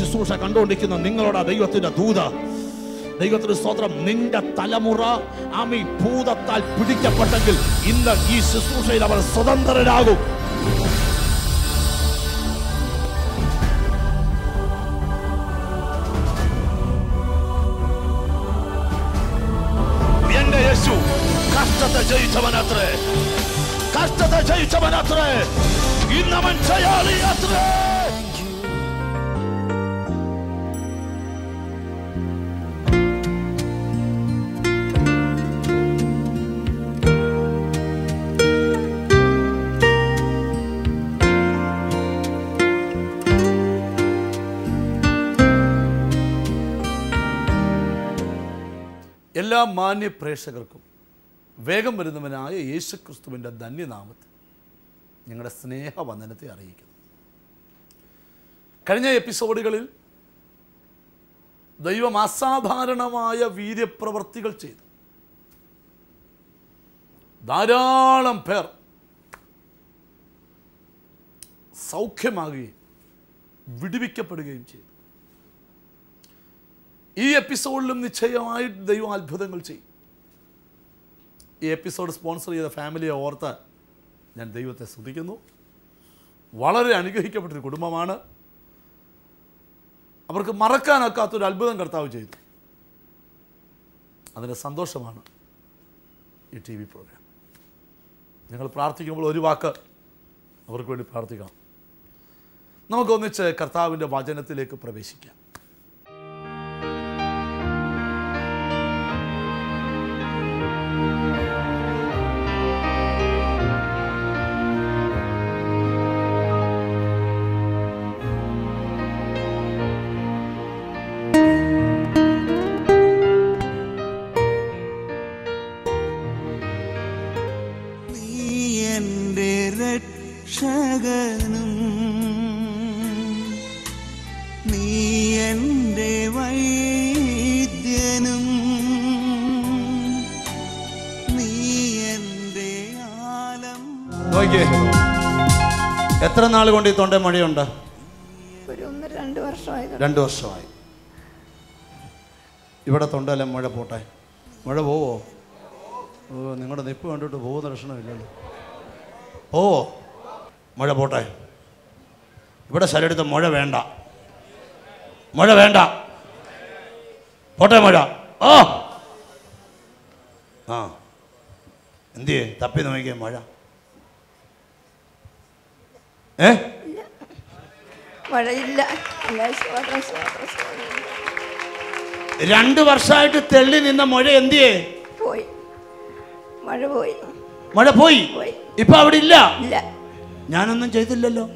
ശുശ്രൂഷ കണ്ടുകൊണ്ടിരിക്കുന്ന നിങ്ങളോട് ദൈവത്തിന്റെ ദൂത. ദൈവത്തിന്റെ സ്തോത്രം നിന്റെ തലമുറ ആമി ഭൂതത്താൽ പിടിക്കപ്പെട്ടെങ്കിൽ ഇന്ന് ഈ ശുശ്രൂഷയിൽ അവർ സ്വതന്ത്രരാകും എല്ലാ മാന്യ പ്രേക്ഷകർക്കും വേഗം വരുന്നവനായ യേശുക്രിസ്തുവിന്റെ ധന്യനാമത്തിൽ ഞങ്ങളുടെ സ്നേഹവന്ദനത്തെ അറിയിക്കുന്നു. കഴിഞ്ഞ എപ്പിസോഡുകളിൽ ദൈവം അസാധാരണമായ വീര്യപ്രവർത്തികൾ ചെയ്തു. ധാരാളം പേർ സൗഖ്യമാകുകയും വിടുവിക്കപ്പെടുകയും ചെയ്തു. ഈ എപ്പിസോഡിലും നിശ്ചയമായി ദൈവം അത്ഭുതങ്ങൾ ചെയ്യും. ഈ എപ്പിസോഡ് സ്പോൺസർ ചെയ്ത ഫാമിലിയെ ഓർത്ത് ഞാൻ ദൈവത്തെ സ്തുതിക്കുന്നു. വളരെ അനുഗ്രഹിക്കപ്പെട്ടൊരു കുടുംബമാണ്. അവർക്ക് മറക്കാനൊക്കാത്തൊരു അത്ഭുതം കർത്താവ് ചെയ്തു. അതിന്റെ സന്തോഷമാണ് ഈ ടി വി പ്രോഗ്രാം. ഞങ്ങൾ പ്രാർത്ഥിക്കുമ്പോൾ ഒരു വാക്ക് അവർക്ക് വേണ്ടി പ്രാർത്ഥിക്കാം. നമുക്കൊന്നിച്ച് കർത്താവിന്റെ വചനത്തിലേക്ക് പ്രവേശിക്കാം. നോക്കിയേ. എത്ര നാൾ കൊണ്ട് ഈ തൊണ്ട മഴയുണ്ട്? വർഷമായി. രണ്ട് വർഷമായി. ഇവിടെ തൊണ്ടല്ല മഴ പോട്ടെ. മഴ പോവോ? ഓ നിങ്ങളുടെ നിപ്പ് കണ്ടിട്ട് പോകുന്ന ലക്ഷണമില്ലല്ലോ പോവോ? മഴ പോട്ടെ. ഇവിടെ ശരീരത്ത് മഴ വേണ്ട. മഴ വേണ്ട. പോട്ടെ മഴ. ഓ ആ. എന്തിയേ? തപ്പി നോക്കിയ മഴ. ഏ? മഴയില്ല. രണ്ട് വർഷമായിട്ട് തെള്ളി നിന്ന മഴ എന്തിയേ? പോയി. മഴ പോയി. മഴ പോയി? ഇപ്പൊ അവിടെ ഇല്ല? ഇല്ല. ഞാനൊന്നും ചെയ്തില്ലല്ലോ.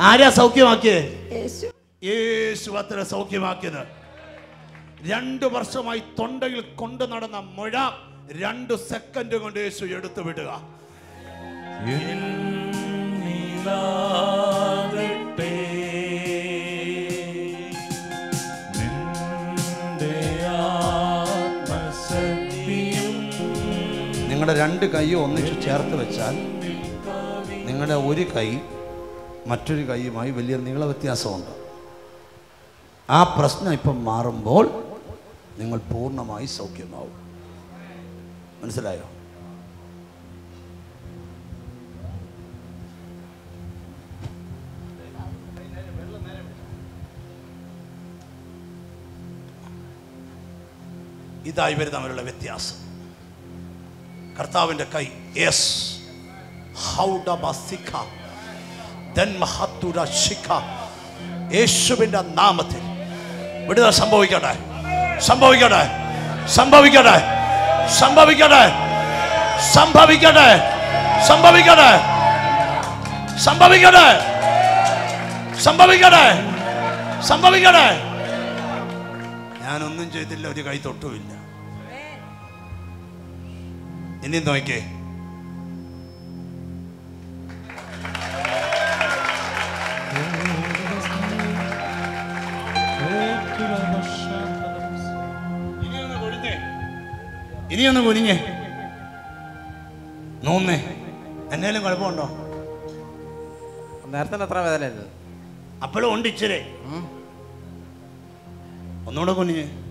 ആരാ സൗഖ്യമാക്കിയേ? യേശു. യേശു അത്ര സൗഖ്യമാക്കിയത്. രണ്ടു വർഷമായി തൊണ്ടയിൽ കൊണ്ടു നടന്ന മഴ രണ്ട് സെക്കൻഡ് കൊണ്ട് യേശു എടുത്തു വിടുക നിങ്ങളുടെ രണ്ട് കൈയും ഒന്നിച്ച് ചേർത്ത് വെച്ചാൽ നിങ്ങളുടെ ഒരു കൈ മറ്റൊരു കൈയുമായി വലിയ നീള വ്യത്യാസമുണ്ട് ആ പ്രശ്നം ഇപ്പം മാറുമ്പോൾ നിങ്ങൾ പൂർണമായി സൗഖ്യമാവും. മനസ്സിലായോ? ഇതായി ഇവർ തമ്മിലുള്ള വ്യത്യാസം. കർത്താവിന്റെ കൈ യെസ്. യേശുവിന്റെ നാമത്തിൽ. വിടുതൽ സംഭവിക്കട്ടെ. സംഭവിക്കട്ടെ. സംഭവിക്കട്ടെ. സംഭവിക്കട്ടെ. സംഭവിക്കട്ടെ. സംഭവിക്കട്ടെ. സംഭവിക്കട്ടെ. സംഭവിക്കട്ടെ. സംഭവിക്കട്ടെ. ഞാനൊന്നും ചെയ്തില്ല ഒരു കൈ തൊട്ടുമില്ല. ഇനി നോക്കേ ഇനിയൊന്ന് കുനിഞ്ഞേ. നോന്നേ. എന്നേലും കുഴപ്പമുണ്ടോ? നേരത്തെ അത്ര വേദനയല്ലേ അപ്പോഴും ഉണ്ട് ഇച്ചിരി. ഒന്നുകൂടെ കുനിഞ്ഞ്.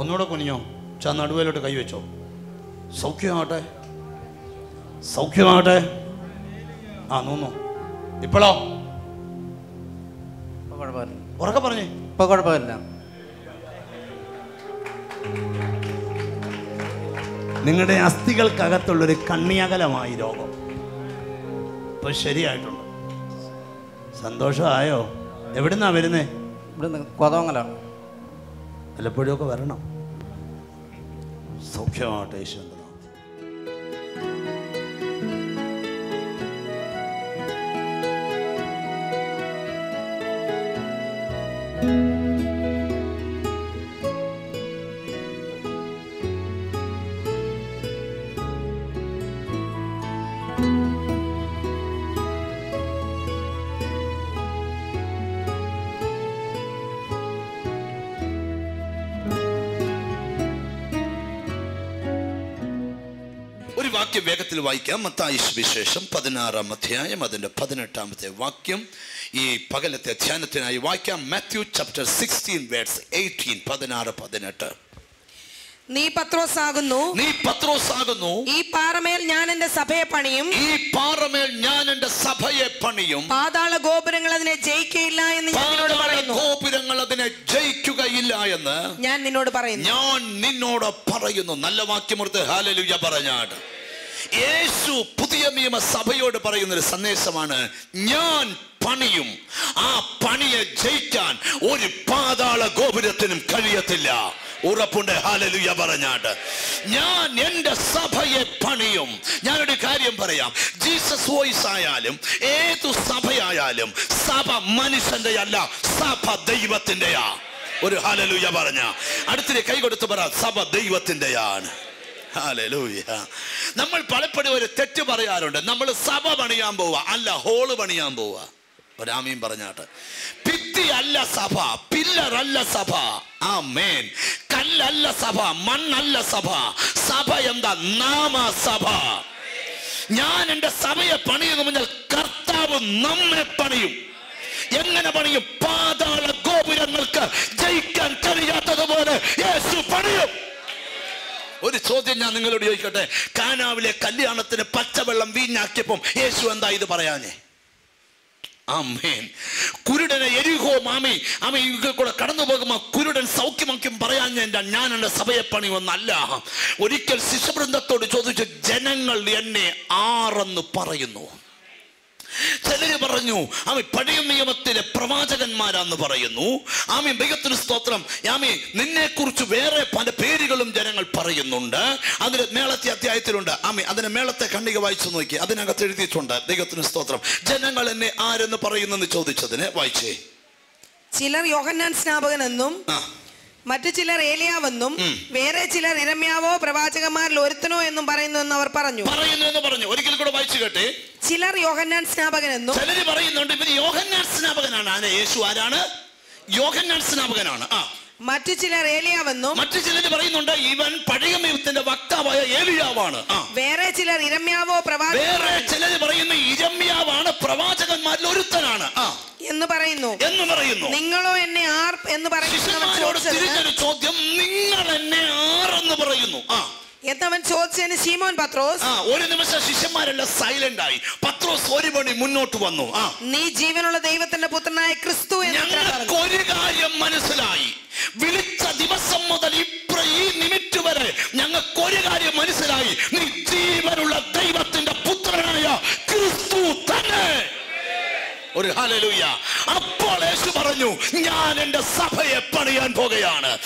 ഒന്നുകൂടെ കുനിഞ്ഞോ? ചാ നടുവേലോട്ട് കൈവച്ചോ സൗഖ്യമാകട്ടെ. സൗഖ്യമാകട്ടെ. ആ നോന്നു ഇപ്പോഴോ ഉറക്കെ പറഞ്ഞു. ഇപ്പൊ കുഴപ്പമില്ല. നിങ്ങളുടെ അസ്ഥികൾക്കകത്തുള്ളൊരു കണ്ണിയകലമായി രോഗം. ഇപ്പൊ ശരിയായിട്ടുണ്ട്. സന്തോഷമായോ? എവിടുന്നാ വരുന്നേ? ഇവിടുന്ന് കൊതവങ്ങലാണ്. വല്ലപ്പോഴും ഒക്കെ വരണം. സൗഖ്യമാവട്ടെ യേശുവിന്റെ നാമത്തിൽ. വാക്യം വേഗത്തിൽ വായിക്കാം. മത്തായി സുവിശേഷം പതിനാറാം അധ്യായം അതിന്റെ പതിനെട്ടാമത്തെ വാക്യം. ഈ പകലത്തെ ധ്യാനത്തിനായി വായിക്കാം. Matthew chapter sixteen words eighteen പതിനാറ് പതിനെട്ട്. നീ പത്രോസ് ആകുന്നു നീ പത്രോസ് ആകുന്നു ഈ പാറമേൽ ഞാൻ എന്റെ സഭയെ പണിയും. ഈ പാറമേൽ ഞാൻ എന്റെ സഭയെ പണിയും. പാതാള ഗോപുരങ്ങൾ അതിനെ ജയിക്കയില്ല എന്ന് ഞാൻ നിന്നോട് പറയുന്നു. ഗോപുരങ്ങൾ അതിനെ ജയിക്കുകയില്ല എന്ന് ഞാൻ നിന്നോട് പറയുന്നു. ഞാൻ നിന്നോട് പറയുന്നു. നല്ല വാക്യമൂർത്ത് ഹാലലുയ പറഞ്ഞാട്. യേശു പുതിയ നിയമ സഭയോട് പറയുന്ന ഒരു സന്ദേശമാണ് ഞാൻ പണിയും. ആ പണിയെ ജയിക്കാൻ ഒരു പാതാള ഗോപുരത്തിനും കഴിയത്തില്ല. ഉറപ്പുണ്ട്. ഹാലലുയ പറഞ്ഞാട്ട്. ഞാൻ എന്റെ സഭയെ പണിയും. ഞാനൊരു കാര്യം പറയാം. ജീസസ് വോയിസ് ആയാലും ഏതു സഭയായാലും സഭ മനുഷ്യന്റെ അല്ല സഭ ദൈവത്തിന്റെയാ. ഒരു ഹാലലുയ പറഞ്ഞ. അടുത്തിരി കൈ കൊടുത്ത് പറ സഭ ദൈവത്തിന്റെയാണ്. നമ്മൾ പലപ്പോഴും ഒരു തെറ്റ് പറയാറുണ്ട്. നമ്മൾ സഭ പണിയാൻ പോവുക. അല്ല ഹോൾ പണിയാൻ പോവുക. രാമീൻ പറഞ്ഞാട്ട്. ഭിത്തി അല്ല സഭ പില്ലർ അല്ല സഭ. ആ മേൻ കല്ലല്ല സഭ മണ്ണല്ല സഭ. സഭ എന്താ? നാമ സഭ. ഞാൻ എന്റെ സഭയെ പണിയെന്ന് പറഞ്ഞാൽ കർത്താവ് നമ്മെ പണിയും. എങ്ങനെ പണിയും? പാതാള ഗോപുരങ്ങൾക്ക് ജയിക്കാൻ കഴിയാത്തതുപോലെ യേശു ഒരു ചോദ്യം ഞാൻ നിങ്ങളോട് ചോദിക്കട്ടെ? കാനാവിലെ കല്യാണത്തിന് പച്ചവെള്ളം വീഞ്ഞാക്കിയപ്പം യേശു എന്താ ഇത് പറയാനേ? ആമേൻ. കുരുടനെ എരിഹോ മാമി. ആമി കൂടെ കടന്നു പോകുമ്പോ കുരുടൻ സൗഖ്യമാക്കും പറയാൻ ഞാൻ ഞാൻ എന്റെ സഭയെ പണിയൊന്നല്ല ഒരിക്കൽ ശിശുവൃന്ദത്തോട് ചോദിച്ചു ജനങ്ങൾ എന്നെ ആറെന്ന് പറയുന്നു? ചിലര് പറഞ്ഞു ആമി പഴയ നിയമത്തിലെ പ്രവാചകന്മാരാന്ന് പറയുന്നു. ആമി ദൈവത്തിന് സ്തോത്രം. ആമി നിന്നെ കുറിച്ച് വേറെ പല പേരുകളും ജനങ്ങൾ പറയുന്നുണ്ട്. അതിന് മേളത്തെ അധ്യായത്തിലുണ്ട്. ആമി അതിന് മേളത്തെ കണ്ണിക വായിച്ചു നോക്കി. അതിനകത്ത് എഴുതിയിട്ടുണ്ട് ദൈവത്തിന് സ്തോത്രം. ജനങ്ങൾ എന്നെ ആരെന്ന് പറയുന്നെന്ന് ചോദിച്ചതിന് വായിച്ചേ. ചിലർ യോഹന്നാൻ സ്നാപകൻ എന്നും മറ്റു ചിലർ ഏലിയാവെന്നും വേറെ ചിലർ ഇരമ്യാവോ പ്രവാചകന്മാരിൽ ഒരുത്തനോ എന്നും പറയുന്നു എന്ന് അവർ പറഞ്ഞു. പറയുന്നു എന്ന് പറഞ്ഞു. ഒരിക്കൽ കൂടെ വായിച്ചു കേട്ടെ. ചിലർ യോഹന്നാൻ സ്നാപകൻ സ്നാപകനെന്നും ചിലർ പറയുന്നുണ്ട് ഇവർ യോഹന്നാൻ സ്നാപകനാണ്. ആന യേശു ആരാണ്? യോഹന്നാൻ സ്നാപകനാണ്. ആ. മറ്റു ചിലർ ഏലിയാവെന്നും മറ്റു ചിലർ പറയുന്നുണ്ട് ഇവൻ പഴയ നിയമത്തിന്റെ വക്താവായ ഏലിയാവാണ്. ആ. വേറെ ചിലർ ഇരമ്യാവോ വേറെ ചിലർ പറയുന്നു ഇരമ്യാവാണ് പ്രവാചകന്മാരിൽ ഒരുത്തനാണ്. ആ. എന്ന് പറയുന്നു. എന്ന് പറയുന്നു. നിങ്ങളോ എന്നെ ആർ എന്ന് പറയുന്നു. ചോദ്യം നിങ്ങൾ എന്നെ ആർ എന്ന് പറയുന്നു. ആ. എന്നവൻ ചോദിച്ചതിന് ശീമോൻ പത്രോസ് ആ ഒരു നിമിഷം ശിഷ്യന്മാരെല്ലാം സൈലന്റ് ആയി. പത്രോസ് ഒരു മണി മുന്നോട്ട് വന്നു. ആ. നീ ജീവനുള്ള ദൈവത്തിന്റെ പുത്രനായ ക്രിസ്തു ഞങ്ങൾക്ക് ഒരു കാര്യം മനസ്സിലായി. വിളിച്ച ദിവസം മുതൽ ഇപ്ര ഈ നിമിറ്റ് വരെ ഞങ്ങൾക്ക് ഒരു കാര്യം മനസ്സിലായി. നീ ജീവനുള്ള ദൈവത്തിന്റെ പുത്രനായ ക്രിസ്തു തന്നെ. ഒരു ഹാലലൂയ അപ്പോൾ യേശു പറഞ്ഞു ഞാൻ എന്റെ സഭയെ പണിയാൻ പോകുകയാണ്.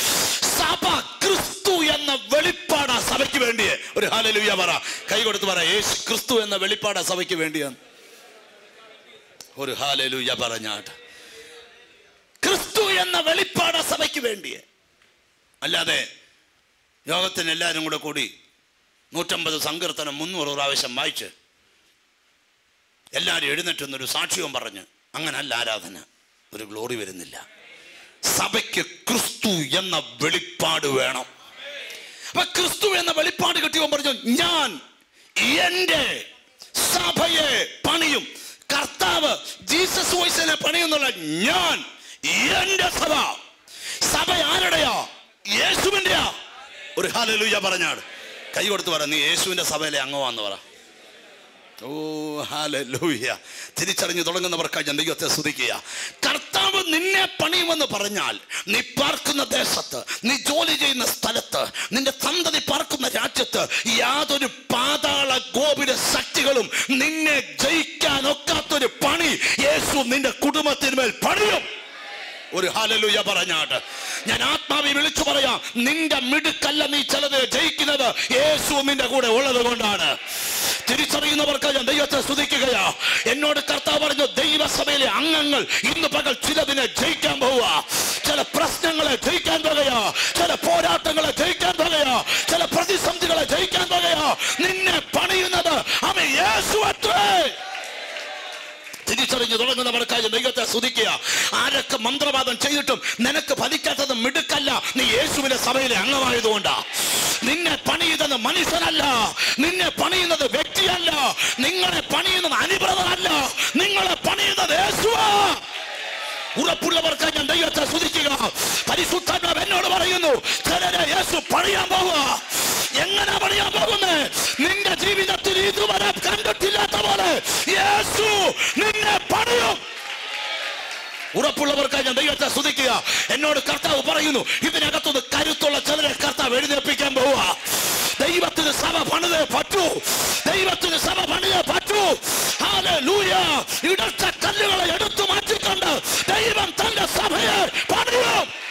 സഭ ക്രിസ്തു എന്ന വെളിപ്പാടാ സഭയ്ക്ക് വേണ്ടിയേ. ഒരു ഹാലലുയ പറ. കൈ കൊടുത്ത് പറ യേശു ക്രിസ്തു എന്ന വെളിപ്പാടാ സഭയ്ക്ക് വേണ്ടിയാണ് ഒരു ഹാലലുയ പറഞ്ഞാട്ട്. ക്രിസ്തു എന്ന വെളിപ്പാട സഭയ്ക്ക് വേണ്ടിയേ. അല്ലാതെ യോഗത്തിന് എല്ലാവരും കൂടെ കൂടി നൂറ്റമ്പത് സങ്കീർത്തനം മുന്നൂറ് പ്രാവശ്യം വായിച്ച് എല്ലാവരും എഴുന്നേറ്റുന്നൊരു സാക്ഷ്യവും പറഞ്ഞ് അങ്ങനല്ല ആരാധന. ഒരു ഗ്ലോറി വരുന്നില്ല. സഭയ്ക്ക് ക്രിസ്തു എന്ന വെളിപ്പാട് വേണം. ക്രിസ്തു എന്ന വെളിപ്പാട് കിട്ടിയവൻ പറഞ്ഞു ഞാൻ എന്റെ സഭയെ പണിയും കർത്താവ് ജീസസ് വോയിസിനെ പണിയെന്നുള്ള ഞാൻ എന്റെ സഭ. സഭ ആരുടെയാ? യേശുവിന്റെയാ ഒരു ഹാലലൂയ പറഞ്ഞാട്. കൈ കൊടുത്ത് പറ നീ യേശുവിന്റെ സഭയിലെ അംഗമാന്ന് പറ. ഓ ഹാലൂയ തിരിച്ചറിഞ്ഞു തുടങ്ങുന്നവർക്കായി ഞാൻ ദൈവത്തെ സ്തുതിക്കുക. കർത്താവ് നിന്നെ പണിയുമെന്ന് പറഞ്ഞാൽ നീ പാർക്കുന്ന ദേശത്ത് നീ ജോലി ചെയ്യുന്ന സ്ഥലത്ത് നിന്റെ സന്തതി പാർക്കുന്ന രാജ്യത്ത് യാതൊരു പാതാള ഗോപുര ശക്തികളും നിന്നെ ജയിക്കാൻ ഒക്കാത്തൊരു പണി യേശു നിന്റെ കുടുംബത്തിന്മേൽ പണിയും. ഒരു ഹാലലൂയ പറഞ്ഞാട്ട്. ഞാൻ ആത്മാവി വിളിച്ചു പറയാം നിന്റെ മിടുക്കല്ല നീ ചിലത് ജയിക്കുന്നത് യേശു നിന്റെ കൂടെ ഉള്ളത് കൊണ്ടാണ്. തിരിച്ചറിയുന്നവർക്ക് ഞാൻ ദൈവത്തെ സ്തുതിക്കുകയാ. എന്നോട് കർത്താവ് പറഞ്ഞു ദൈവസഭയിലെ അംഗങ്ങൾ ഇന്ന് പകൽ ചിലതിനെ ജയിക്കാൻ പോവുക. ചില പ്രശ്നങ്ങളെ ജയിക്കാൻ പോകുകയാ ചില പോരാട്ടങ്ങളെ ജയിക്കാൻ പോകുകയാ ചില പ്രതിസന്ധികളെ ജയിക്കാൻ പോകുകയാ നിന്നെ പണിയുന്നത് അമ്മ യേശു തിരിച്ചറിഞ്ഞു തുടങ്ങുന്നവർക്കായി ദൈവത്തെ സ്തുതിക്കുക ആരൊക്കെ മന്ത്രവാദം ചെയ്തിട്ടും നിനക്ക് ഫലിക്കാത്തത് മിടുക്കല്ല. നീ യേശുവിന്റെ സഭയിലെ അംഗമായതുകൊണ്ടാ. നിന്നെ പണിയുന്നത് മനുഷ്യനല്ല. നിന്നെ പണിയുന്നത് വ്യക്തിയല്ല. നിങ്ങളെ പണിയുന്നത് അനുബ്രതമല്ല നിങ്ങളെ പണിയുന്നത് ഉറപ്പുള്ളവർക്ക് ഞാൻ ദൈവത്തെ സ്തുതിക്കുക. പരിശുദ്ധാത്മാവ് എന്നോട് പറയുന്നു ചിലരെ യേശു പണിയാൻ പോവുക. എങ്ങനെ പണിയാൻ പോകുന്നത് നിന്റെ ജീവിതത്തിൽ ഇതുവരെ കണ്ടിട്ടില്ലാത്ത പോലെ യേശു നിന്നെ പണിയും. ഉറപ്പുള്ളവർക്കായി ഞാൻ ദൈവത്തെ സ്തുതിക്കുക. എന്നോട് കർത്താവ് പറയുന്നു ഇതിനകത്തുനിന്ന് കരുത്തുള്ള ചിലരെ കർത്താവ് എഴുന്നേൽപ്പിക്കാൻ പോവുക. ദൈവത്തിന് സഭ പണിതേ പറ്റൂ. ദൈവത്തിന് സഭ പണിതേ പറ്റൂ. ഇടച്ച കല്ലുകളെ എടുത്തു മാറ്റിക്കൊണ്ട് ദൈവം തന്റെ സഭയെ പണിയും.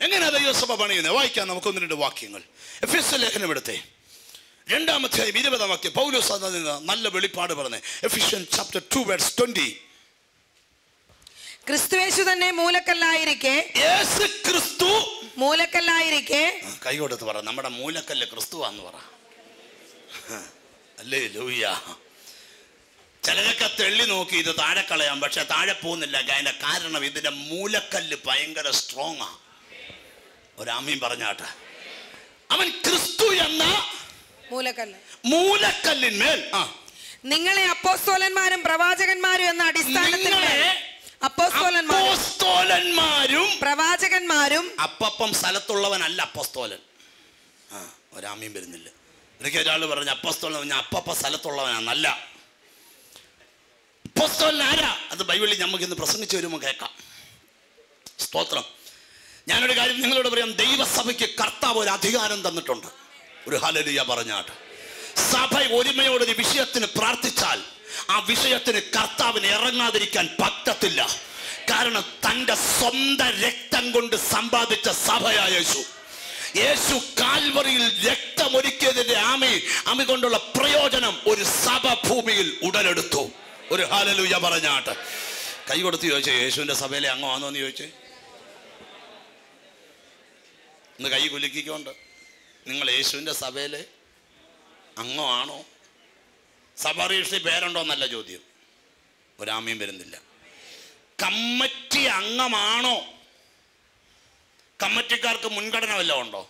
എങ്ങനെയാ ദൈവസഭ പണിയുന്നത് വായിക്കാം നമുക്ക് ഒന്ന് രണ്ട് വാക്യങ്ങൾ. ലേഖനം എടുത്തേ. രണ്ടാമത്തെ ഇരുപതാം വാക്യം പൗലോസ് നിന്ന് നല്ല വെളിപ്പാട് പറഞ്ഞേ. Ephesian chapter two words twenty ക്രിസ്തുവേശു തന്നെ മൂലക്കല്ലായിരിക്കെ. യേശു ക്രിസ്തു മൂലക്കല്ലായിരിക്കെ കൈ കൊടുത്ത് പറ. നമ്മുടെ മൂലക്കല്ല് ക്രിസ്തുവാന്ന് പറ. അല്ലേ ലൂയ ചിലരൊക്കെ തെള്ളി നോക്കി ഇത് താഴെ കളയാം പക്ഷെ താഴെ പോകുന്നില്ല. അതിന്റെ കാരണം ഇതിന്റെ മൂലക്കല്ല് ഭയങ്കര സ്ട്രോങ് ആ. ഒരാമീൻ പറഞ്ഞാട്ടെ. അവൻ ക്രിസ്തു എന്ന മൂലക്കല്ല്. മൂലക്കല്ലിന്മേൽ. നിങ്ങളെ അപ്പോസ്തോലന്മാരും പ്രവാചകന്മാരും എന്ന അടിസ്ഥാനത്തിൽ അപ്പോസ്തോലന്മാരും പ്രവാചകന്മാരും അപ്പം സ്ഥലത്തുള്ളവനല്ല അപ്പോസ്തോലൻ. ആ ഒരാമ്യം വരുന്നില്ല. എനിക്ക് ഒരാൾ പറഞ്ഞു അപ്പസ്തോലൻ പറഞ്ഞ അപ്പപ്പ സ്ഥലത്തുള്ളവനാന്നല്ല. അപ്പസ്തോലൻ ആരാ? അത് ബൈബിളിൽ നമുക്ക് ഇന്ന് പ്രസംഗിച്ച് വരുമ്പോൾ കേൾക്കാം. സ്തോത്രം. ഞാനൊരു കാര്യം നിങ്ങളോട് പറയാം. ദൈവസഭയ്ക്ക് കർത്താവ് ഒരു അധികാരം തന്നിട്ടുണ്ട്. ഒരു ഹലലിയ പറഞ്ഞാട്ട്. സഭ ഒരുമയോടൊരു വിഷയത്തിന് പ്രാർത്ഥിച്ചാൽ ആ വിഷയത്തിന് കർത്താവിന് ഇറങ്ങാതിരിക്കാൻ പറ്റത്തില്ല. കാരണം തന്റെ സ്വന്തം രക്തം കൊണ്ട് സമ്പാദിച്ച സഭയായ യേശു. യേശു കാൽവറിയിൽ രക്തമൊരുക്കിയതിന്റെ ആമി ആമി കൊണ്ടുള്ള പ്രയോജനം ഒരു സഭ ഭൂമിയിൽ ഉടലെടുത്തു. ഒരു ഹാലലൂയ പറഞ്ഞാട്ട്. കൈ കൊടുത്ത് ചോദിച്ചേ യേശുവിന്റെ സഭയിലെ അംഗമാണോ എന്ന് ചോദിച്ചേ? ഒന്ന് കൈ കുലുക്കിക്കൊണ്ട്. നിങ്ങൾ യേശുവിന്റെ സഭയിൽ അംഗമാണോ സഭ രജിസ്ട്രി പേരുണ്ടോ എന്നല്ല ചോദ്യം. ഒരാമയും വരുന്നില്ല. കമ്മറ്റി അംഗമാണോ? കമ്മറ്റിക്കാർക്ക് മുൻഗണന വല്ലതും ഉണ്ടോ?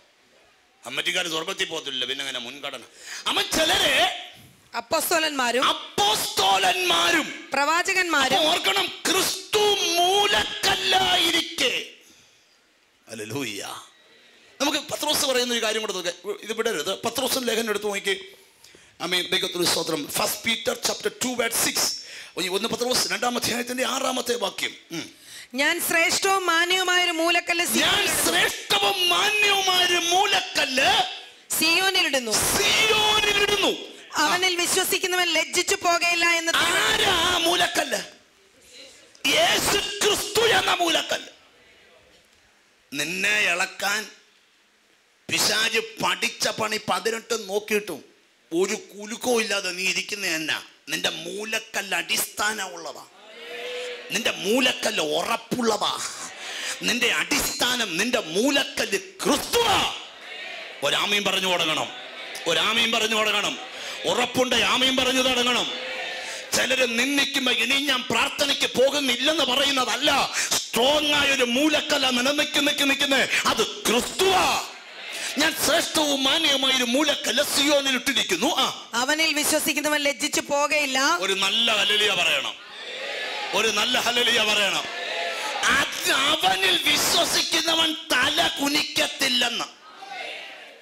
കമ്മറ്റിക്കാർ സ്വർഗത്തിൽ പോകത്തില്ല പിന്നെ അങ്ങനെ മുൻഗണന? അമ്മ ചിലരെ അപ്പോസ്തോലന്മാരും അപ്പോസ്തോലന്മാരും പ്രവാചകന്മാരും ഓർക്കണം ക്രിസ്തു മൂലക്കല്ലായിരിക്കെ. അല്ലൂയ്യ നമുക്ക് പത്രോസ് പറയുന്ന ഒരു കാര്യം കൂടെ നോക്കാം. ഇത് വിടരുത്. പത്രോസും ലേഖനം എടുത്ത് നോക്കി. അമ്മേ ദൈവത്തിന് സ്തോത്രം. First Peter chapter two word six ഒന്ന് പത്രോസ് രണ്ടാം അധ്യായത്തിന്റെ ആറാമത്തെ വാക്യം. ഞാൻ ശ്രേഷ്ഠവും മാന്യവുമായ ഒരു മൂലക്കല്ല് ഞാൻ ശ്രേഷ്ഠവും മാന്യവുമായ ഒരു മൂലക്കല്ല് സിയോനിൽ സിയോനിലിടുന്നു അവനിൽ വിശ്വസിക്കുന്നവൻ ലജ്ജിച്ചു പോകയില്ല എന്ന് ആരാ മൂലക്കല്ല്? യേശു ക്രിസ്തു എന്ന മൂലക്കല്ല്. നിന്നെ ഇളക്കാൻ പിശാജ് പഠിച്ച പണി പതിനെട്ട് നോക്കിയിട്ടും ഒരു കുലുക്കോ ഇല്ലാതെ നീ ഇരിക്കുന്ന എന്നാ നിന്റെ മൂലക്കല്ല് അടിസ്ഥാനമുള്ളതാ. നിന്റെ മൂലക്കല്ല് ഉറപ്പുള്ളതാ. നിന്റെ അടിസ്ഥാനം നിന്റെ മൂലക്കല്ല് ക്രിസ്തുവാ. ഒരാമയും പറഞ്ഞു തുടങ്ങണം. ഒരാമയും പറഞ്ഞു തുടങ്ങണം. ഉറപ്പുണ്ട് ആമയും പറഞ്ഞു തുടങ്ങണം. ചിലര് നിന്ദിക്കുമ്പോ ഇനി ഞാൻ പ്രാർത്ഥനയ്ക്ക് പോകുന്നില്ലെന്ന് പറയുന്നതല്ല. സ്ട്രോങ് ആയ ഒരു മൂലക്കല്ല നിലനിൽക്കുന്ന നിൽക്ക് നിൽക്കുന്നത് അത് ക്രിസ്തുവാ. ഞാൻ ശ്രേഷ്ഠവും മാന്യവുമായ ഒരു മൂലക്കല്ല സിയോനിൽ ഇട്ടിരിക്കുന്നു. ആ. അവനിൽ വിശ്വസിക്കുന്നവൻ ലജ്ജിച്ചു പോകയില്ല. ഒരു നല്ല ഹലലിയ പറയണം. ഒരു നല്ല ഹലലിയ പറയണം. അത് അവനിൽ വിശ്വസിക്കുന്നവൻ തല കുനിക്കത്തില്ലെന്ന്.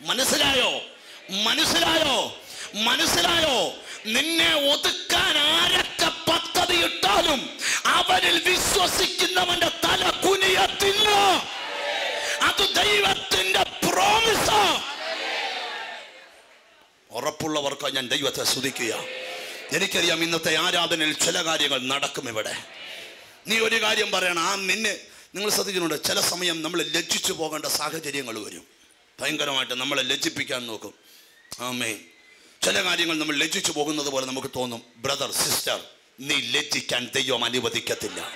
മനസ്സിലായോ? മനസ്സിലായോ? മനസ്സിലായോ? നിന്നെ ഒതുക്കാൻ ആരൊക്കെ പദ്ധതി ഇട്ടാലും അവനിൽ വിശ്വസിക്കുന്നവന്റെ തല കുനിയത്തില്ല. അത് ദൈവത്തിന്റെ ഉറപ്പുള്ളവർക്ക് ഞാൻ ദൈവത്തെ സ്തുതിക്കുക. എനിക്കറിയാം ഇന്നത്തെ ആരാധനയിൽ ചില കാര്യങ്ങൾ നടക്കും ഇവിടെ. നീ ഒരു കാര്യം പറയണം. ആ നിന്നെ നിങ്ങൾ ശ്രദ്ധിക്കുന്നുണ്ട്. ചില സമയം നമ്മൾ ലജ്ജിച്ചു പോകേണ്ട സാഹചര്യങ്ങൾ വരും. ഭയങ്കരമായിട്ട് നമ്മളെ ലജ്ജിപ്പിക്കാൻ നോക്കും. ആമേ ചില കാര്യങ്ങൾ നമ്മൾ ലജ്ജിച്ചു പോകുന്നത് പോലെ നമുക്ക് തോന്നും. ബ്രദർ സിസ്റ്റർ നീ ലജ്ജിക്കാൻ ദൈവം അനുവദിക്കത്തില്ല.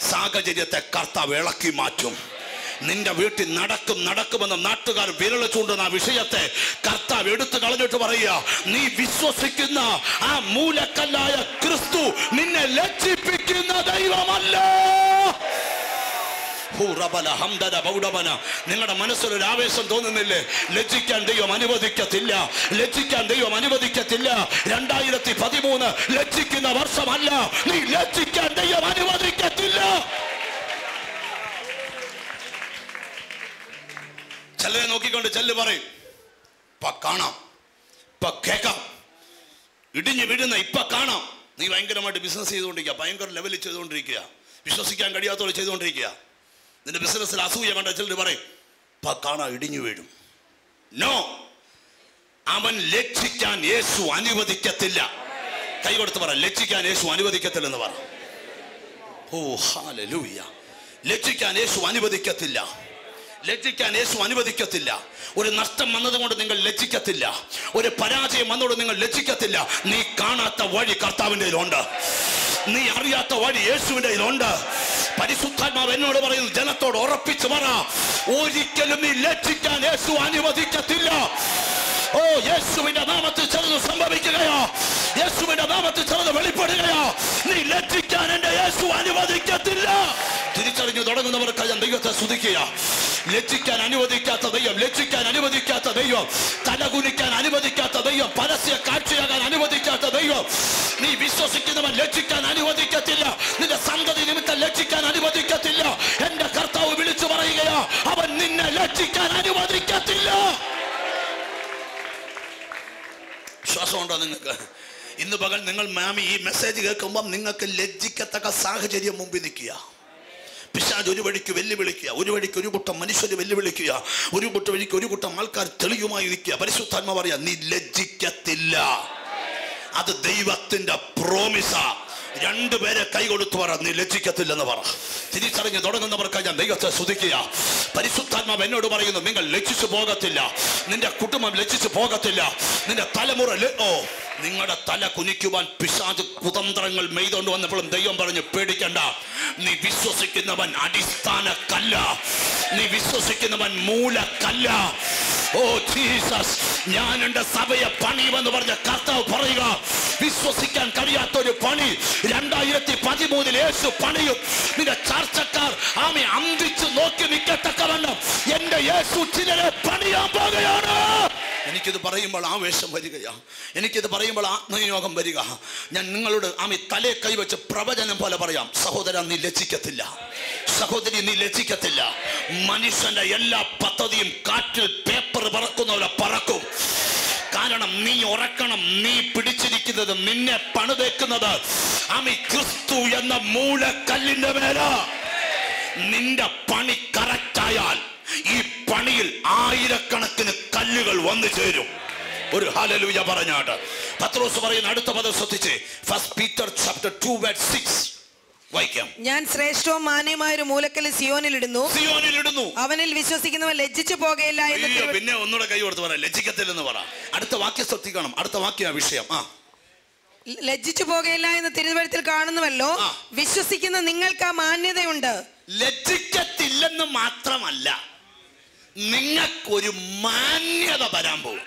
സാഹചര്യത്തെ കർത്താവ് ഇളക്കി മാറ്റും. നിന്റെ വീട്ടിൽ നടക്കും നടക്കുമെന്ന് നാട്ടുകാർ വിരൽ ചൂണ്ടുന്ന ആ വിഷയത്തെ കർത്താവ് എടുത്തു കളഞ്ഞിട്ട് പറയുക നീ വിശ്വസിക്കുന്ന ആ മൂലക്കല്ലായ ക്രിസ്തു നിന്നെ ലജ്ജിപ്പിക്കുന്ന ദൈവമല്ല. നിങ്ങളുടെ മനസ്സിൽ ഒരു ആവേശം തോന്നുന്നില്ലേ? ലജ്ജിക്കാൻ ദൈവം അനുവദിക്കത്തില്ല. ലജ്ജിക്കാൻ ദൈവം അനുവദിക്കത്തില്ല. രണ്ടായിരത്തി പതിമൂന്ന് ലജ്ജിക്കുന്ന വർഷമല്ല. നീ ലജ്ജിക്കാൻ ദൈവം അനുവദിക്കത്തില്ല. ചിലരെ നോക്കിക്കൊണ്ട് ചെല്ല് പറയും. ഇപ്പൊ കാണാം. ഇപ്പൊ കേക്കാം ഇടിഞ്ഞു വീഴുന്ന ഇപ്പൊ കാണാം. നീ ഭയങ്കരമായിട്ട് ബിസിനസ് ചെയ്തുകൊണ്ടിരിക്കുക. ഭയങ്കര ലെവലിൽ ചെയ്തുകൊണ്ടിരിക്കുക. വിശ്വസിക്കാൻ കഴിയാത്തവർ ചെയ്തുകൊണ്ടിരിക്കുക. നിന്റെ ബിസിനസ്സിൽ അസൂയ കണ്ട ചിലർ പറയും ഇപ്പൊ കാണാം ഇടിഞ്ഞു വീഴും. നോ അവൻ ലക്ഷിക്കാൻ യേശു അനുവദിക്കത്തില്ല. കൈ കൊടുത്ത് പറ ലക്ഷിക്കാൻ യേശു അനുവദിക്കത്തില്ലെന്ന് പറ. ഓ ഹാലലൂയ ലക്ഷിക്കാൻ യേശു അനുവദിക്കത്തില്ല. ലജ്ജിക്കാൻ യേശു അനുവദിക്കത്തില്ല. ഒരു നഷ്ടം വന്നതുകൊണ്ട് നിങ്ങൾ ലജ്ജിക്കത്തില്ല. ഒരു പരാജയം വന്നതുകൊണ്ട് നിങ്ങൾ ലജ്ജിക്കത്തില്ല. നീ കാണാത്ത വഴി കർത്താവിന്റെ ഉണ്ട് നീ അറിയാത്ത വഴി യേശുവിന്റെ ഉണ്ട് പരിശുദ്ധാത്മാവ് എന്നോട് പറയുന്നു ജനത്തോട് ഉറപ്പിച്ചു പറ. ഒരിക്കലും നീ ലജ്ജിക്കാൻ യേശു അനുവദിക്കത്തില്ല. ഓ യേശുവിന്റെ നാമത്തിൽ ചിലത് സംഭവിക്കുകയോ. യേശുവിന്റെ നാമത്തിൽ ചിലത് വെളിപ്പെടുകയോ. നീ ലജ്ജിക്കാൻ എന്റെ യേശു അനുവദിക്കത്തില്ല. തിരിച്ചറിഞ്ഞു തുടങ്ങുന്നവർക്ക് ഞാൻ ദൈവത്തെ സ്തുതിക്കുക ലജ്ജിക്കാൻ അനുവദിക്കാത്ത ദൈവം ലജ്ജിക്കാൻ അനുവദിക്കാത്ത ദൈവം തലകുനിക്കാൻ അനുവദിക്കാത്ത ദൈവം പരസ്യ കാഴ്ചയാകാൻ അനുവദിക്കാത്ത ദൈവം. നീ വിശ്വസിക്കുന്നവൻ ലജ്ജിക്കാൻ അനുവദിക്കത്തില്ല. നിന്റെ സന്തതി നിമിത്തം ലജ്ജിക്കാൻ അനുവദിക്കത്തില്ല. എന്റെ കർത്താവ് വിളിച്ചു പറയുകയോ അവൻ നിന്നെ ലജ്ജിക്കാൻ അനുവദിക്കത്തില്ല. വിശ്വാസമുണ്ടോ നിങ്ങൾക്ക്? ഇന്ന് പകൽ നിങ്ങൾ മാമി ഈ മെസ്സേജ് കേൾക്കുമ്പം നിങ്ങൾക്ക് ലജ്ജിക്കത്തക്ക സാഹചര്യം മുമ്പിൽ നിൽക്കുക. പിശാജ് ഒരു വഴിക്ക് വെല്ലുവിളിക്കുക ഒരു വഴിക്ക് ഒരു കൂട്ടം മനുഷ്യർ വെല്ലുവിളിക്കുക ഒരു കൂട്ടം വഴിക്ക് ഒരു കൂട്ടം ആൾക്കാർ തെളിയുമായി ഇരിക്കുക പരിശുദ്ധാത്മ പറയാ നീ ലജ്ജിക്കത്തില്ല. അത് ദൈവത്തിന്റെ പ്രോമിസാ രണ്ടുപേരെ കൈ കൊടുത്തു പറ നീ ലജ്ജിക്കത്തില്ലെന്ന് പറ. തിരിച്ചറിഞ്ഞ് തുടങ്ങുന്നവർക്ക് ഞാൻ ദൈവത്തെ സ്തുതിക്കുക. പരിശുദ്ധാത്മാവ് എന്നോട് പറയുന്നു നിങ്ങൾ ലജ്ജിച്ചു പോകത്തില്ല. നിന്റെ കുടുംബം ലജ്ജിച്ചു പോകത്തില്ല. നിന്റെ തലമുറ ഓ നിങ്ങളുടെ തല കുനിക്കുവാൻ പിശാജ് കുതന്ത്രങ്ങൾ മെയ്തുകൊണ്ട് വന്നപ്പോഴും ദൈവം പറഞ്ഞു പേടിക്കണ്ട. നീ വിശ്വസിക്കുന്നവൻ അടിസ്ഥാന കല്ല നീ വിശ്വസിക്കുന്നവൻ മൂലക്കല്ല. ഓ ജീസസ് ഞാൻ എന്റെ സഭയെ പണിയുമെന്ന് പറഞ്ഞ കർത്താവ് പറയുക. വിശ്വസിക്കാൻ കഴിയാത്ത ഒരു പണി. രണ്ടായിരത്തി പതിമൂന്നിൽ യേശു പണിയും. നിന്റെ ചർച്ചക്കാർ ആമെ അന്തിച്ചു നോക്കി നിൽക്കത്തക്കവണ്ണം എന്റെ യേശു ചിലരെ പണിയാൻ പോകുകയാണ്. എനിക്കിത് പറയുമ്പോൾ ആവേശം വരികയാ. എനിക്കിത് പറയുമ്പോൾ ആത്മനിയോഗം വരിക. ഞാൻ നിങ്ങളോട് ആമി തലേ കൈവച്ച് പ്രവചനം പോലെ പറയാം. സഹോദര നീ ലജ്ജിക്കത്തില്ല. സഹോദരി നീ ലജ്ജിക്കത്തില്ല. മനുഷ്യന്റെ എല്ലാ പദ്ധതിയും കാറ്റിൽ പേപ്പർ പറക്കുന്ന പോലെ പറക്കും. കാരണം നീ ഉറക്കണം നീ പിടിച്ചിരിക്കുന്നത് നിന്നെ പണിതേക്കുന്നത് അമി ക്രിസ്തു എന്ന മൂലക്കല്ലിന്റെ മേല. നിന്റെ പണി കറക്റ്റായാൽ ഈ പണിയിൽ ആയിരക്കണക്കിന് കല്ലുകൾ വന്നു ചേരും. ഒരു ഹാലലൂയ പറഞ്ഞാട്ട്. പത്രോസ് പറയുന്ന അടുത്ത പദം ശ്രദ്ധിച്ച്. First Peter chapter two word six വായിക്കാം ഞാൻ ശ്രേഷ്ഠവും മാന്യമായ ഒരു മൂലക്കൽ സിയോനിൽ ഇടുന്നു സിയോനിൽ ഇടുന്നു അവനിൽ വിശ്വസിക്കുന്നവൻ ലജ്ജിച്ചു പോകയില്ല എന്ന് പിന്നെ ഒന്നുകൂടെ കൈ കൊടുത്ത് പറ. ലജ്ജിക്കത്തില്ലെന്ന് പറ. അടുത്ത വാക്യം ശ്രദ്ധിക്കണം. അടുത്ത വാക്യ വിഷയം. ആ. ലജ്ജിച്ചു പോകയില്ല എന്ന് തിരുവഴുത്തിൽ കാണുന്നുവല്ലോ. വിശ്വസിക്കുന്ന നിങ്ങൾക്ക് ആ മാന്യതയുണ്ട്. ലജ്ജിക്കത്തില്ലെന്ന് മാത്രമല്ല നിങ്ങൾക്കൊരു മാന്യത വരാൻ പോകും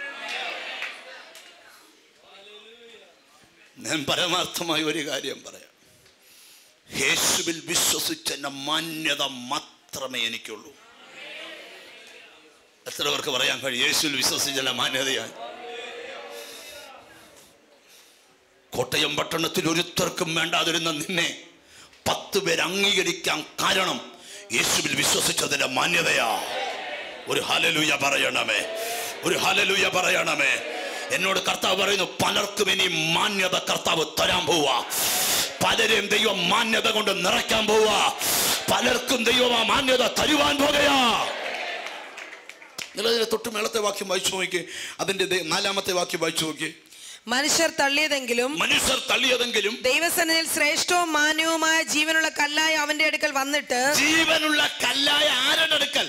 ഞാൻ പരമാർത്ഥമായ ഒരു കാര്യം പറയാം. യേശുവിൽ വിശ്വസിച്ചെന്ന മാന്യത മാത്രമേ എനിക്കുള്ളൂ. എത്ര പേർക്ക് പറയാൻ കഴിയും? യേശുവിൽ വിശ്വസിച്ചല്ല മാന്യതയാണ് കോട്ടയം പട്ടണത്തിൽ ഒരുത്തർക്കും വേണ്ടാതിരുന്ന നിന്നെ പത്ത് പേര് അംഗീകരിക്കാൻ കാരണം യേശുവിൽ വിശ്വസിച്ചതിന്റെ മാന്യതയാ. ഒരു ഹലലുയ പറയണമേ. ഒരു ഹലലുയ പറയണമേ. എന്നോട് കർത്താവ് പറയുന്നു പലർക്കും ഇനി മാന്യത കർത്താവ് തരാൻ പോവാ. പലരെയും ദൈവം മാന്യത കൊണ്ട് നിറയ്ക്കാൻ പോവുക. പലർക്കും ദൈവം ആ മാന്യത തരുവാൻ പോകുകയാ. നിങ്ങളതിന്റെ തൊട്ട് മേളത്തെ വാക്യം വായിച്ചു നോക്കി. അതിന്റെ നാലാമത്തെ വാക്യം വായിച്ചു നോക്കി. മനുഷ്യർ തള്ളിയതെങ്കിലും മനുഷ്യർ തള്ളിയതെങ്കിലും ദൈവസനയിൽ ശ്രേഷ്ഠവും മാന്യവുമായ ജീവനുള്ള കല്ലായ അവന്റെ അടുക്കൽ വന്നിട്ട് ജീവനുള്ള കല്ലായ ആരുടെ അടുക്കൽ?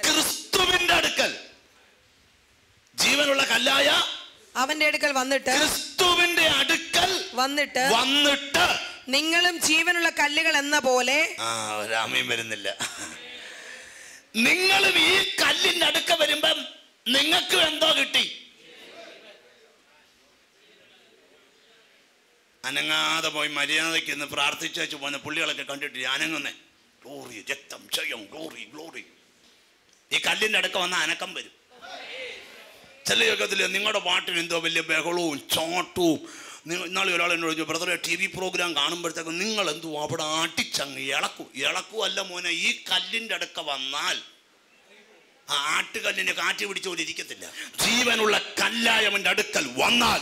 ക്രിസ്തുവിന്റെ അടുക്കൽ. ജീവനുള്ള കല്ലായ അവന്റെ അടുക്കൽ വന്നിട്ട് വന്നിട്ട് വന്നിട്ട് നിങ്ങളും ജീവനുള്ള കല്ലുകൾ എന്ന പോലെ രാമയും വരുന്നില്ല. നിങ്ങളും ഈ കല്ലിന്റെ അടുക്ക വരുമ്പം നിങ്ങൾക്ക് എന്തോ കിട്ടി. അനങ്ങാതെ പോയി മര്യാദയ്ക്ക് ഇന്ന് പ്രാർത്ഥിച്ചു പോകുന്ന പുള്ളികളൊക്കെ കണ്ടിട്ട് അനങ്ങുന്നേ. ഗ്ലോറി രക്തം ജയം ഗ്ലോറി ഗ്ലോറി ഈ കല്ലിന്റെ അടുക്ക വന്ന അനക്കം വരും. ചില യോഗത്തിൽ നിങ്ങളുടെ പാട്ടിന് എന്തോ വലിയ ബഹളവും ചോട്ടവും ഇന്നാളെ ഒരാൾ എന്നോട് ചോദിച്ചു ബ്രദറെ ടി വി പ്രോഗ്രാം കാണുമ്പോഴത്തേക്കും നിങ്ങൾ എന്തോ അവിടെ ആട്ടിച്ചങ്ങ് ഇളക്കും. ഇളക്കും അല്ല മോനെ ഈ കല്ലിന്റെ അടുക്ക വന്നാൽ ആട്ടുകല്ലിന് കാറ്റ് പിടിച്ചുകൊണ്ടിരിക്കത്തില്ല ജീവനുള്ള കല്ലായവന്റെ അടുക്കൽ വന്നാൽ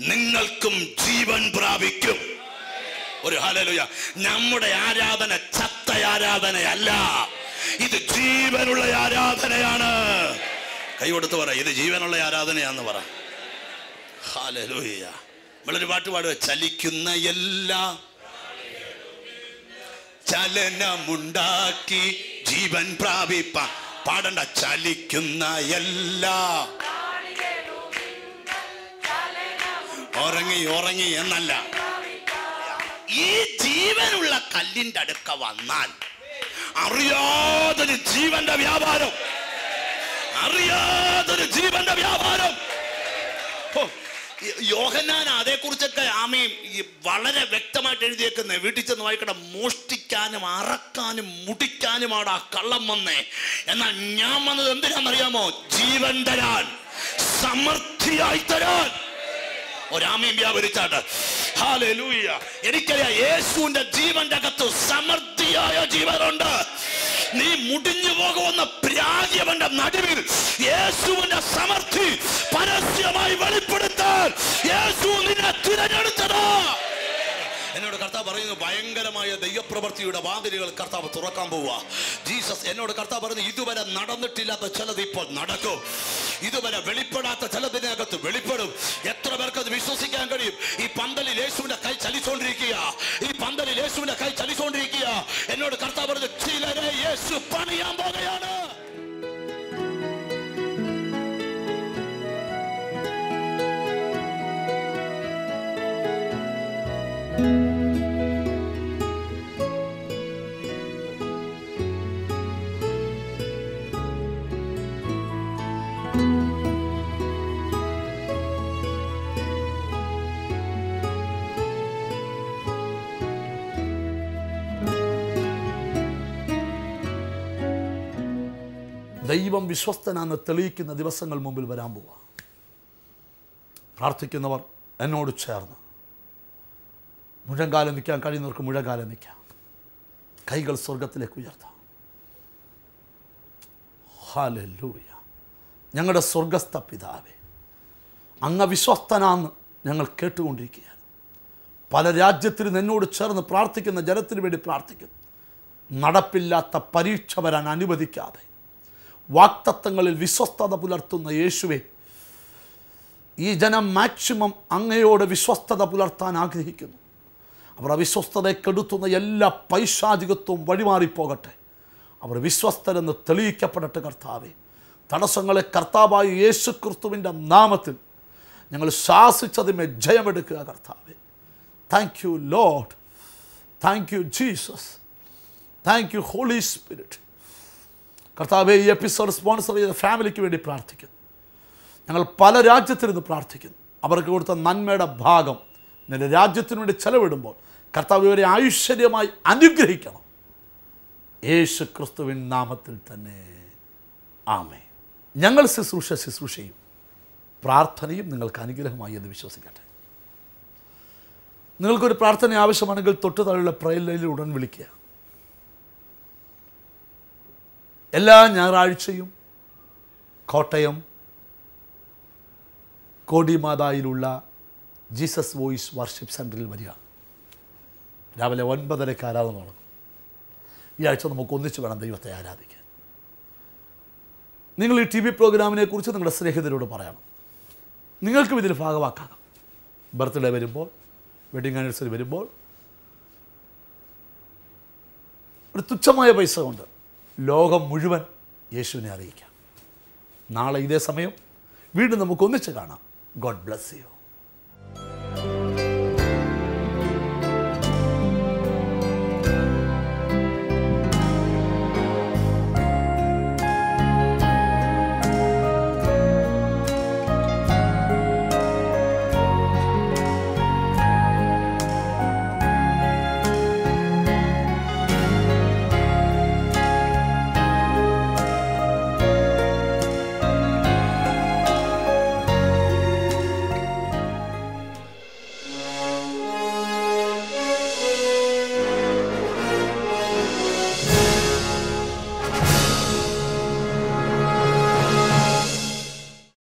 നിങ്ങൾക്കും ജീവൻ പ്രാപിക്കും. ഒരു ഹലലുയ നമ്മുടെ ആരാധന ചത്ത ആരാധനയല്ല. ഇത് ജീവനുള്ള ആരാധനയാണ്. കൈ കൊടുത്ത് പറ ഇത് ജീവനുള്ള ആരാധനയാന്ന് പറ. നമ്മളൊരു പാട്ട് പാടുക ചലിക്കുന്ന എല്ലാ ചലനമുണ്ടാക്കി ജീവൻ പ്രാപിപ്പ. പാടണ്ട ചലിക്കുന്ന എല്ലാ ഉറങ്ങി ഉറങ്ങി എന്നല്ല. ഈ ജീവനുള്ള കല്ലിന്റെ അടുക്ക വന്നാൽ അറിയാതൊരു ജീവന്റെ വ്യാപാരം. അറിയാതൊരു ജീവന്റെ വ്യാപാരം. ഈ യോഹന്നാൻ അതേക്കുറിച്ചൊക്കെ ആമയും വളരെ വ്യക്തമായിട്ട് എഴുതിയേക്കുന്നത് വീട്ടിൽ ചെന്ന് വായിക്കട്ടെ മോഷ്ടിക്കാനും അറക്കാനും മുടിക്കാനുമാണ് ആ കള്ളം വന്നേ. എന്നാൽ ഞാൻ വന്നത് എന്തിനാണെന്നറിയാമോ? ജീവൻ തരാൻ സമൃദ്ധിയായി തരാൻ. ഒരാമയും വ്യാപരിച്ചാട്ട്. എനിക്കറിയാം യേശുവിന്റെ ജീവന്റെ അകത്ത് സമൃദ്ധിയായ ജീവനുണ്ട്. നീ മുടിഞ്ഞു പോകുന്ന പ്രാഗ്യവന്റെ നടുവിൽ യേശുവിന്റെ സമർത്ഥി പരസ്യമായി വെളിപ്പെടുത്താൻ യേശു നിന്നെ തിരഞ്ഞെടുത്തതാ. എന്നോട് കർത്താവ് പറയുന്നു ഭയങ്കരമായ ദൈവപ്രവൃത്തിയുടെ വാതിലുകൾ കർത്താവ് തുറക്കാൻ പോവുക. ജീസസ് എന്നോട് കർത്താവ് പറഞ്ഞു ഇതുവരെ നടന്നിട്ടില്ലാത്ത ചിലത് ഇപ്പോൾ നടക്കും. ഇതുവരെ വെളിപ്പെടാത്ത ചിലതിനകത്ത് വെളിപ്പെടും. എത്ര പേർക്ക് അത് വിശ്വസിക്കാൻ കഴിയും? ഈ പന്തലിൽ യേശുവിന്റെ കൈ ചലിച്ചുകൊണ്ടിരിക്കുക ഈ പന്തലിൽ യേശുവിന്റെ കൈ ചലിച്ചുകൊണ്ടിരിക്കുക എന്നോട് കർത്താവ് പറഞ്ഞു ചിലരെ യേശു പണിയാൻ പോകുകയാണ് ദൈവം വിശ്വസ്തനാണെന്ന് തെളിയിക്കുന്ന ദിവസങ്ങൾ മുമ്പിൽ വരാൻ പോവാ. പ്രാർത്ഥിക്കുന്നവർ എന്നോട് ചേർന്ന്. മുഴങ്കാലം നിൽക്കാൻ കഴിയുന്നവർക്ക് മുഴങ്കാലം നിൽക്കാം. കൈകൾ സ്വർഗത്തിലേക്ക് ഉയർത്താം. ഹാലൂയ ഞങ്ങളുടെ സ്വർഗസ്ഥ പിതാവേ അങ്ങ വിശ്വസ്തനാന്ന് ഞങ്ങൾ കേട്ടുകൊണ്ടിരിക്കുകയാണ്. പല രാജ്യത്തിനും എന്നോട് ചേർന്ന് പ്രാർത്ഥിക്കുന്ന ജനത്തിന് വേണ്ടി പ്രാർത്ഥിക്കുന്നു. നടപ്പില്ലാത്ത പരീക്ഷ വരാൻ അനുവദിക്കാതെ. വാക്തത്വങ്ങളിൽ വിശ്വസ്തത പുലർത്തുന്ന യേശുവെ ഈ ജനം മാക്സിമം അങ്ങയോട് വിശ്വസ്തത പുലർത്താൻ ആഗ്രഹിക്കുന്നു. അവർ അവിശ്വസ്തതയെ കെടുത്തുന്ന എല്ലാ പൈശാചികത്വവും വഴിമാറിപ്പോകട്ടെ. അവർ വിശ്വസ്തരെന്ന് തെളിയിക്കപ്പെടട്ടെ കർത്താവെ. തടസ്സങ്ങളെ കർത്താവായ യേശു ക്രിസ്തുവിന്റെ നാമത്തിൽ ഞങ്ങൾ ശാസിച്ചതിമേ ജയമെടുക്കുക കർത്താവെ. Thank you lord thank you Jesus thank you holy spirit കർത്താവെ ഈ എപ്പിസോഡ് സ്പോൺസർ ചെയ്ത ഫാമിലിക്ക് വേണ്ടി പ്രാർത്ഥിക്കുന്നു. ഞങ്ങൾ പല രാജ്യത്തിരുന്ന് പ്രാർത്ഥിക്കുന്നു. അവർക്ക് കൊടുത്ത നന്മയുടെ ഭാഗം നിന്റെ രാജ്യത്തിനു വേണ്ടി ചെലവിടുമ്പോൾ കർത്താവ് ഇവരെ ഐശ്വര്യമായി അനുഗ്രഹിക്കണം. യേശു ക്രിസ്തുവിൻ നാമത്തിൽ തന്നെ. ആമേ ഞങ്ങൾ ശുശ്രൂഷ ശുശ്രൂഷയും പ്രാർത്ഥനയും നിങ്ങൾക്ക് അനുഗ്രഹമായി എന്ന് വിശ്വസിക്കട്ടെ. നിങ്ങൾക്കൊരു പ്രാർത്ഥന ആവശ്യമാണെങ്കിൽ തൊട്ടു താഴെയുള്ള പ്രയലയിൽ ഉടൻ വിളിക്കുക. എല്ലാ ഞായറാഴ്ചയും കോട്ടയം കോടിമാതായിലുള്ള ജീസസ് വോയിസ് വർഷിപ്പ് സെന്ററിൽ വരിക രാവിലെ ഒൻപതരയ്ക്ക് ആരാധന തുടങ്ങും ഈ ആഴ്ച നമുക്ക് ഒന്നിച്ച് വേണം ദൈവത്തെ ആരാധിക്കാൻ. നിങ്ങൾ ഈ ടി വി പ്രോഗ്രാമിനെ കുറിച്ച് നിങ്ങളുടെ സ്നേഹിതരോട് പറയണം. നിങ്ങൾക്കും ഇതിൽ ഭാഗമാക്കാം ബർത്ത്ഡേ വരുമ്പോൾ വെഡിങ് ആനിവേഴ്സറി വരുമ്പോൾ ഒരു തുച്ഛമായ പൈസ കൊണ്ട് ലോകം മുഴുവൻ യേശുവിനെ അറിയിക്കാം. നാളെ ഇതേ സമയം വീണ്ടും നമുക്ക് ഒന്നിച്ച് കാണാം. God bless you